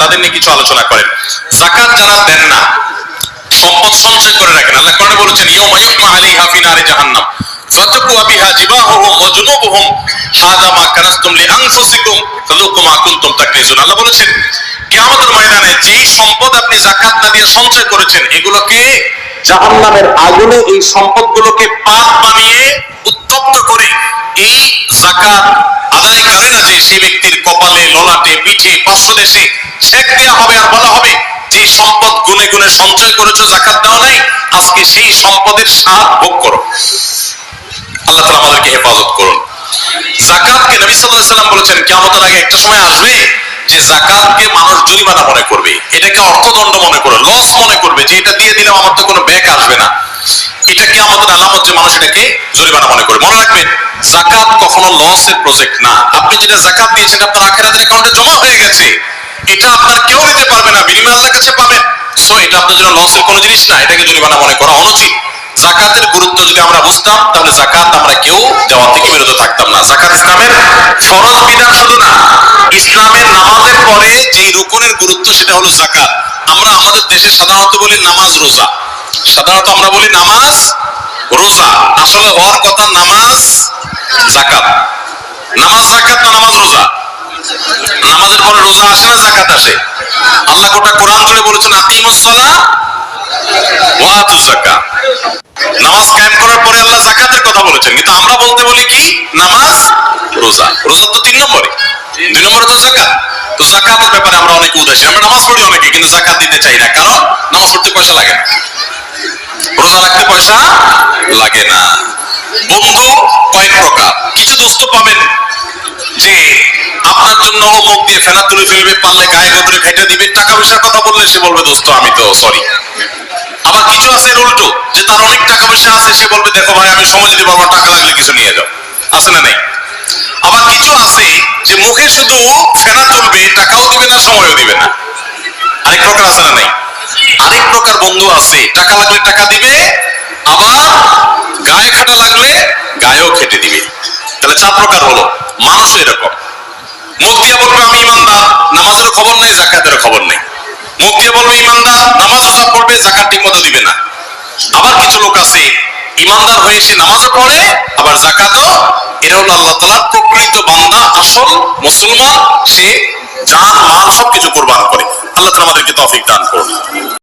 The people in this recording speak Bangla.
তাদের নিয়ে কিছু আলোচনা করেন। জাকাত যারা দেন না। সম্পদ সঞ্চয় করে রাখেন। আল্লাহ বলেছেন, ইয়াউমা ইউহমা আলাইহা জাহান্নাম। মা লিআনফুসিকুম ফাযুকু মা কুনতুম তাকনিজুন। আল্লাহ বলেছেন, কিয়ামতের ময়দানে যেই সম্পদ আপনি না দিয়ে সঞ্চয় করেছেন, এগুলোকে জাহান্নামের আগুনে এই সম্পদগুলোকে পাক বানিয়ে উত্তপ্ত করে এই আদায়কারীরা যে সেই ব্যক্তির কপালে, ললাটে, পিঠে, পার্শ্বদেশে হবে আর বলা হবে যে সম্পদ গুনে গুনে সঞ্চয় করেছ, জাকাত নাই, আজকে সেই সম্পদের স্বাদ ভোগ করো। আল্লাহ তালা আমাদেরকে হেফাজত করুন। জাকাতকে নবী সাল্লাহ সাল্লাম বলেছেন কেমন আগে একটা সময় আসবে যে জাকাতকে মানুষ জরিমানা মনে করবে। এটাকে অর্থদণ্ড মনে করবে লস মনে করবে যে এটা দিয়ে দিলে আমার তো কোনো ব্যাক কিয়ামতের মানুষ এটাকে জরিমানা মনে করে। মনে রাখবেন, জাকাত কখনো লসের প্রজেক্ট না। আপনি যেটা জাকাত দিয়েছেন আপনার আখেরাতের অ্যাকাউন্টে জমা হয়ে গেছে। এটা আপনার কেউ দিতে পারবে না, বিনিময় আল্লাহর কাছে পাবেন। সো এটা আপনার জন্য লসের কোনো জিনিস না, এটাকে জরিমানা মনে করা অনুচিত। জাকাতের গুরুত্ব যদি আমরা বুঝতাম, তাহলে জাকাত আমরা কেউ দেওয়া থেকে বিরত থাকতাম না। জাকাত ইসলামের ফরজ বিধান শুধু না, ইসলামের নামাজের পরে যেই রুকনের গুরুত্ব, সেটা হলো জাকাত। আমরা আমাদের দেশে সাধারণত বলি নামাজ রোজা। সাধারণত আমরা বলি নামাজ রোজা। আসলে হওয়ার কথা নামাজ জাকাত নামাজ জাকাত না নামাজ রোজা? নামাজের পরে রোজা আসে না জাকাত আসে। আল্লাহ গোটা কোরআন জুড়ে বলেছেন, আকিমুস সালাহ ওয়া নামাজ কায়েম করার পরে আল্লাহ জাকাতের কথা বলেছেন। কিন্তু আমরা বলতে বলি কি? নামাজ, রোজা। রোজা তো তিন নম্বরে। দুই নম্বরে তো জাকাত তো জাকাতের ব্যাপারে আমরা অনেকে উদাসীন। আমরা নামাজ পড়ি অনেকে, কিন্তু জাকাত দিতে চাই না। কারণ নামাজ পড়তে পয়সা লাগে না। রোজা রাখতে পয়সা লাগে না। বন্ধু, কয়েক প্রকার। কিছু দোস্ত পাবেন যে আপনার জন্য মুখ দিয়ে ফেনা তুলে ফেলবে পারলে গায়ে গোবরে ফেটে দিবে, টাকা পয়সার কথা বললে সে বলবে, দোস্ত, আমি তো সরি আবার কিছু আছে, এর উল্টো, যে তার অনেক টাকা পয়সা আছে, সে বলবে, দেখো ভাই, আমি সময় দিতে পারব টাকা লাগলে কিছু নিয়ে যাও। আছে না নাই? আবার কিছু আছে যে মুখে শুধু ফেনা তুলবে টাকাও দিবে না, সময়ও দিবে না। আরেক প্রকার আছে না নাই? আরেক প্রকার বন্ধু আছে, টাকা লাগলে টাকা দিবে, আবার তাহলে চার প্রকার হলো। মানুষও এরকম। মুখ দিয়ে বলবে আমি ইমানদার নামাজেরও খবর নেই জাকাতেরও খবর নেই। মুখ দিয়ে বলবে ইমানদার, নামাজ রোজা পড়বে জাকাত ঠিক মতো দিবে না। আবার কিছু লোক আছে, ইমানদার হয়ে সে নামাজও পড়ে, আবার জাকাতও। এরা হলো আল্লাহ তালার প্রকৃত বান্দা, আসল মুসলমান, সে জান মাল সবকিছু কোরবান করে। আল্লাহ তালা আমাদেরকে তৌফিক দান করুন।